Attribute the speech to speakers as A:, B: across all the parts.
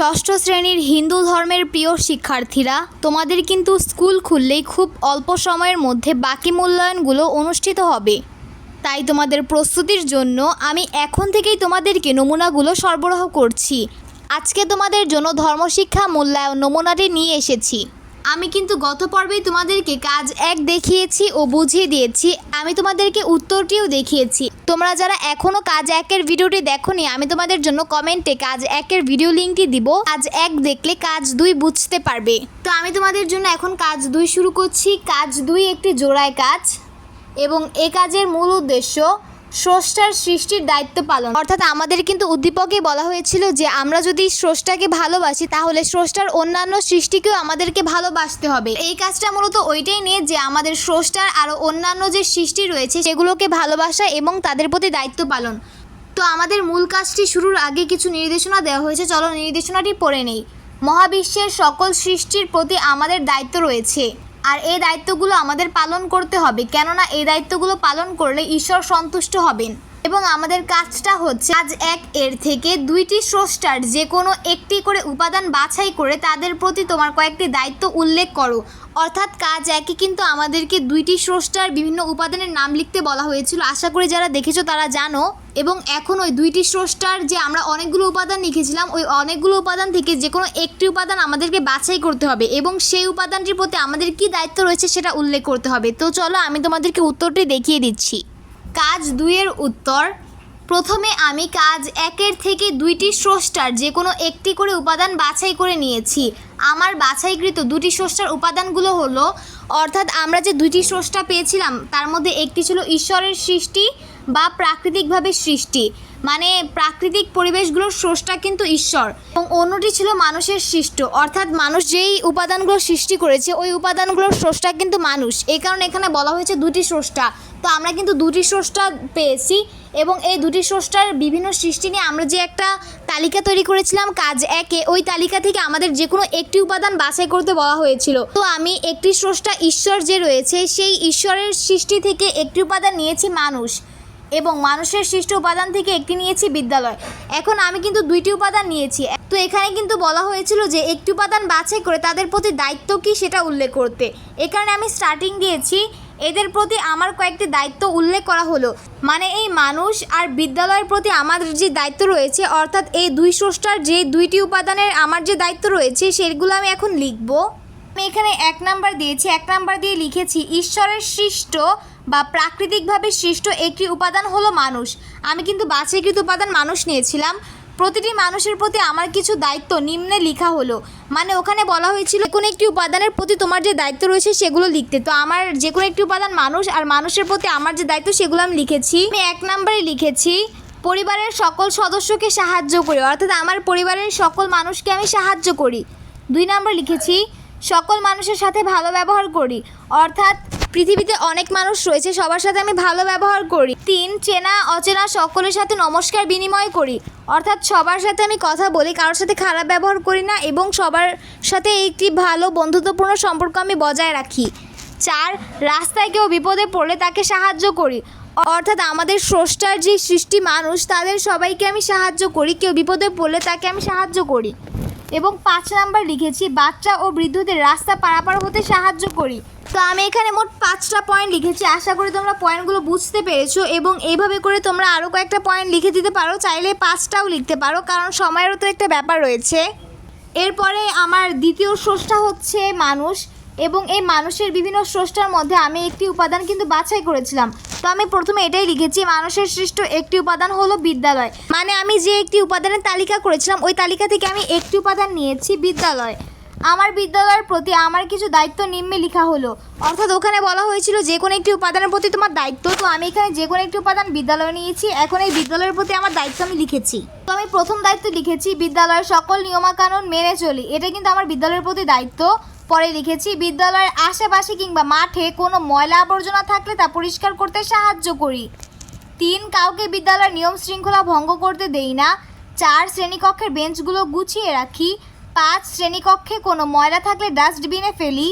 A: ষষ্ঠ শ্রেণির হিন্দু ধর্মের প্রিয় শিক্ষার্থীরা, তোমাদের কিন্তু স্কুল খুললেই খুব অল্প সময়ের মধ্যে বাকি মূল্যায়নগুলো অনুষ্ঠিত হবে। তাই তোমাদের প্রস্তুতির জন্য আমি এখন থেকেই তোমাদেরকে নমুনাগুলো সরবরাহ করছি। আজকে তোমাদের জন্য ধর্মশিক্ষা মূল্যায়ন নমুনাটি নিয়ে এসেছি। আমি কিন্তু গত পর্বেই তোমাদেরকে কাজ এক দেখিয়েছি ও বুঝিয়ে দিয়েছি। আমি তোমাদেরকে উত্তরটিও দেখিয়েছি। তোমরা যারা এখনও কাজ একের ভিডিওটি দেখোনি, আমি তোমাদের জন্য কমেন্টে কাজ একের ভিডিও লিঙ্কটি দিব। কাজ এক দেখলে কাজ দুই বুঝতে পারবে। তো আমি তোমাদের জন্য এখন কাজ দুই শুরু করছি। কাজ দুই একটি জোড়ায় কাজ এবং এ কাজের মূল উদ্দেশ্য স্রষ্টার সৃষ্টির দায়িত্ব পালন। অর্থাৎ আমাদের কিন্তু উদ্দীপকে বলা হয়েছিল যে, আমরা যদি স্রষ্টাকে ভালোবাসি, তাহলে স্রষ্টার অন্যান্য সৃষ্টিকেও আমাদেরকে ভালোবাসতে হবে। এই কাজটা মূলত ওইটাই নিয়ে যে, আমাদের স্রষ্টার আরও অন্যান্য যে সৃষ্টি রয়েছে, সেগুলোকে ভালোবাসা এবং তাদের প্রতি দায়িত্ব পালন। তো আমাদের মূল কাজটি শুরুর আগে কিছু নির্দেশনা দেওয়া হয়েছে। চলো নির্দেশনাটি পড়ে নেই। মহাবিশ্বের সকল সৃষ্টির প্রতি আমাদের দায়িত্ব রয়েছে। আর এই দায়িত্বগুলো আমাদের পালন করতে হবে। কেননা এই দায়িত্বগুলো পালন করলে ঈশ্বর সন্তুষ্ট হবেন। এবং আমাদের কাজটা হচ্ছে আজ এক এর থেকে দুইটি স্রষ্টার যে কোনো একটি করে উপাদান বাছাই করে তাদের প্রতি তোমার কয়েকটি দায়িত্ব উল্লেখ করো। অর্থাৎ কাজ একই, কিন্তু আমাদেরকে দুইটি স্রষ্টার বিভিন্ন উপাদানের নাম লিখতে বলা হয়েছিল। আশা করি যারা দেখেছ তারা জানো। এবং এখন ওই দুইটি স্রষ্টার যে আমরা অনেকগুলো উপাদান লিখেছিলাম, ওই অনেকগুলো উপাদান থেকে যে কোনো একটি উপাদান আমাদেরকে বাছাই করতে হবে এবং সেই উপাদানটির প্রতি আমাদের কি দায়িত্ব রয়েছে সেটা উল্লেখ করতে হবে। তো চলো আমি তোমাদেরকে উত্তরটি দেখিয়ে দিচ্ছি। কাজ দুইয়ের উত্তর। প্রথমে আমি কাজ একের থেকে দুইটি স্রষ্টার যে কোনো একটি করে উপাদান বাছাই করে নিয়েছি। আমার বাছাইকৃত দুটি স্রষ্টার উপাদানগুলো হলো, অর্থাৎ আমরা যে দুটি স্রষ্টা পেয়েছিলাম, তার মধ্যে একটি ছিল ঈশ্বরের সৃষ্টি বা প্রাকৃতিকভাবে সৃষ্টি। মানে প্রাকৃতিক পরিবেশগুলোর স্রষ্টা কিন্তু ঈশ্বর। এবং অন্যটি ছিল মানুষের সৃষ্ট। অর্থাৎ মানুষ যেই উপাদানগুলো সৃষ্টি করেছে, ওই উপাদানগুলোর স্রষ্টা কিন্তু মানুষ। এই কারণে এখানে বলা হয়েছে দুটি স্রষ্টা। তো আমরা কিন্তু দুটি স্রষ্টা পেয়েছি এবং এই দুটি স্রষ্টার বিভিন্ন সৃষ্টি নিয়ে আমরা যে একটা তালিকা তৈরি করেছিলাম, কাজ একে, ওই তালিকা থেকে আমাদের যে কোনো একটি উপাদান বাছাই করতে বলা হয়েছিল। তো আমি একটি স্রষ্টা ঈশ্বর যে রয়েছে, সেই ঈশ্বরের সৃষ্টি থেকে একটি উপাদান নিয়েছি মানুষ এবং মানুষের সৃষ্ট উপাদান থেকে একটি নিয়েছি বিদ্যালয়। এখন আমি কিন্তু দুইটি উপাদান নিয়েছি। তো এখানে কিন্তু বলা হয়েছিল যে একটি উপাদান বাছাই করে তাদের প্রতি দায়িত্ব কী সেটা উল্লেখ করতে। এ কারণে আমি স্টার্টিং দিয়েছি এদের প্রতি আমার কয়েকটি দায়িত্ব উল্লেখ করা হলো। মানে এই মানুষ আর বিদ্যালয়ের প্রতি আমার যে দায়িত্ব রয়েছে, অর্থাৎ এই দুই স্রষ্টার যে দুইটি উপাদানের আমার যে দায়িত্ব রয়েছে, সেগুলো আমি এখন লিখব। আমি এখানে এক নাম্বার দিয়েছি। এক নাম্বার দিয়ে লিখেছি, ঈশ্বরের সৃষ্ট বা প্রাকৃতিকভাবে সৃষ্ট একটি উপাদান হলো মানুষ। আমি কিন্তু বাছাইকৃত উপাদান মানুষ নিয়েছিলাম। প্রতিটি মানুষের প্রতি আমার কিছু দায়িত্ব নিম্নে লেখা হলো। মানে ওখানে বলা হয়েছিল, কোনো একটি উপাদানের প্রতি তোমার যে দায়িত্ব রয়েছে সেগুলো লিখতে। তো আমার যে কোনো একটি উপাদান মানুষ আর মানুষের প্রতি আমার যে দায়িত্ব সেগুলো আমি লিখেছি। আমি এক নম্বরে লিখেছি, পরিবারের সকল সদস্যকে সাহায্য করি। অর্থাৎ আমার পরিবারের সকল মানুষকে আমি সাহায্য করি। দুই নম্বর লিখেছি, সকল মানুষের সাথে ভালো ব্যবহার করি। অর্থাৎ পৃথিবীতে অনেক মানুষ রয়েছে, সবার সাথে আমি ভালো ব্যবহার করি। তিন, চেনা, অচেনা সকলের সাথে নমস্কার, বিনিময় করি। অর্থাৎ সবার সাথে আমি কথা বলি, কারোর সাথে খারাপ ব্যবহার করি না এবং সবার সাথে একটি ভালো বন্ধুত্বপূর্ণ সম্পর্ক আমি বজায় রাখি। চার, রাস্তায় কেউ বিপদে পড়লে তাকে সাহায্য করি। অর্থাৎ আমাদের স্রষ্টার যে সৃষ্টি মানুষ, তাদের সবাইকে আমি সাহায্য করি। কেউ বিপদে পড়লে তাকে আমি সাহায্য করি। এবং পাঁচ নাম্বার লিখেছি, বাচ্চা ও বৃদ্ধদের রাস্তা পারাপার হতে সাহায্য করি। তো আমি এখানে মোট পাঁচটা পয়েন্ট লিখেছি। আশা করি তোমরা পয়েন্টগুলো বুঝতে পেরেছ এবং এইভাবে করে তোমরা আরও কয়েকটা পয়েন্ট লিখে দিতে পারো, চাইলে পাঁচটাও লিখতে পারো, কারণ সময়েরও তো একটা ব্যাপার রয়েছে। এরপরে আমার দ্বিতীয় স্রষ্টা হচ্ছে মানুষ। এবং এই মানুষের বিভিন্ন স্রষ্টার মধ্যে আমি একটি উপাদান কিন্তু বাছাই করেছিলাম। তো আমি প্রথমে এটাই লিখেছি, মানুষের সৃষ্ট একটি উপাদান হলো বিদ্যালয়। মানে আমি যে একটি উপাদানের তালিকা করেছিলাম, ওই তালিকা থেকে আমি একটি উপাদান নিয়েছি বিদ্যালয়। আমার বিদ্যালয়ের প্রতি আমার কিছু দায়িত্ব নিম্নে লেখা হলো। অর্থাৎ ওখানে বলা হয়েছিল, যে কোনো একটি উপাদানের প্রতি তোমার দায়িত্ব। তো আমি এখানে যে কোনো একটি উপাদান বিদ্যালয়ে নিয়েছি, এখন এই বিদ্যালয়ের প্রতি আমার দায়িত্ব আমি লিখেছি। তো আমি প্রথম দায়িত্ব লিখেছি বিদ্যালয়ের সকল নিয়মাকানুন মেনে চলি। এটা কিন্তু আমার বিদ্যালয়ের প্রতি দায়িত্ব। পরে লিখেছি, বিদ্যালয়ের আশেপাশে কিংবা মাঠে কোনো ময়লা আবর্জনা থাকলে তা পরিষ্কার করতে সাহায্য করি। তিন, কাউকে বিদ্যালয়ের নিয়ম শৃঙ্খলা ভঙ্গ করতে দেই না। চার, শ্রেণীকক্ষের বেঞ্চগুলো গুছিয়ে রাখি। পাঁচ, শ্রেণীকক্ষে কোনো ময়লা থাকলে ডাস্টবিনে ফেলি।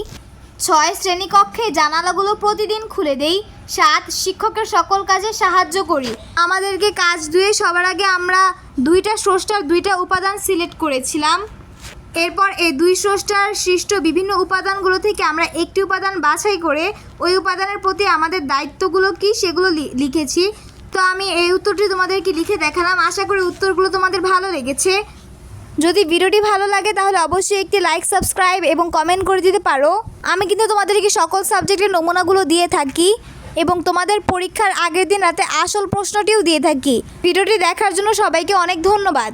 A: ছয়, শ্রেণীকক্ষে জানালাগুলো প্রতিদিন খুলে দেই। সাত, শিক্ষকের সকল কাজে সাহায্য করি। আমাদেরকে কাজ দুয়ে সবার আগে আমরা দুইটা স্রষ্টার দুইটা উপাদান সিলেক্ট করেছিলাম। এরপর এই দুই স্রষ্টার সৃষ্ট বিভিন্ন উপাদানগুলো থেকে আমরা একটি উপাদান বাছাই করে ওই উপাদানের প্রতি আমাদের দায়িত্বগুলো কি সেগুলো লিখেছি। তো আমি এই উত্তরটি তোমাদেরকে লিখে দেখালাম। আশা করি উত্তরগুলো তোমাদের ভালো লেগেছে। যদি ভিডিওটি ভালো লাগে তাহলে অবশ্যই একটি লাইক, সাবস্ক্রাইব এবং কমেন্ট করে দিতে পারো। আমি কিন্তু তোমাদেরকে সকল সাবজেক্টের নমুনাগুলো দিয়ে থাকি এবং তোমাদের পরীক্ষার আগের দিন রাতে আসল প্রশ্নটিও দিয়ে থাকি। ভিডিওটি দেখার জন্য সবাইকে অনেক ধন্যবাদ।